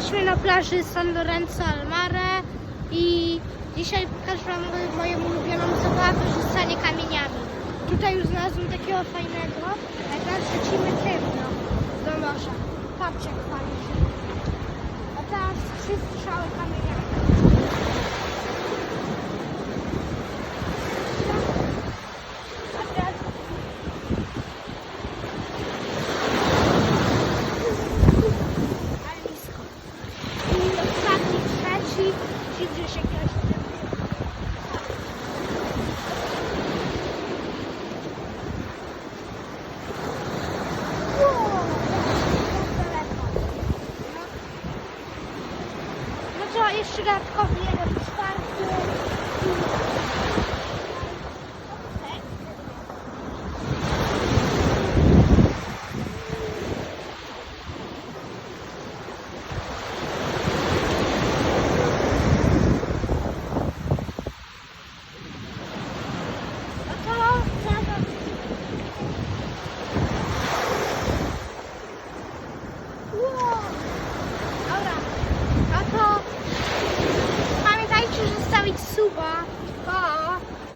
Jesteśmy na plaży San Lorenzo al Mare i dzisiaj pokażę Wam moją ulubioną zabawę rzucanie kamieniami. Tutaj już znalazłem takiego fajnego, a teraz lecimy tym no, do morza. Patrzcie jak fajnie. A teraz trzy strzały kamieniami. chegar de Alex Subá.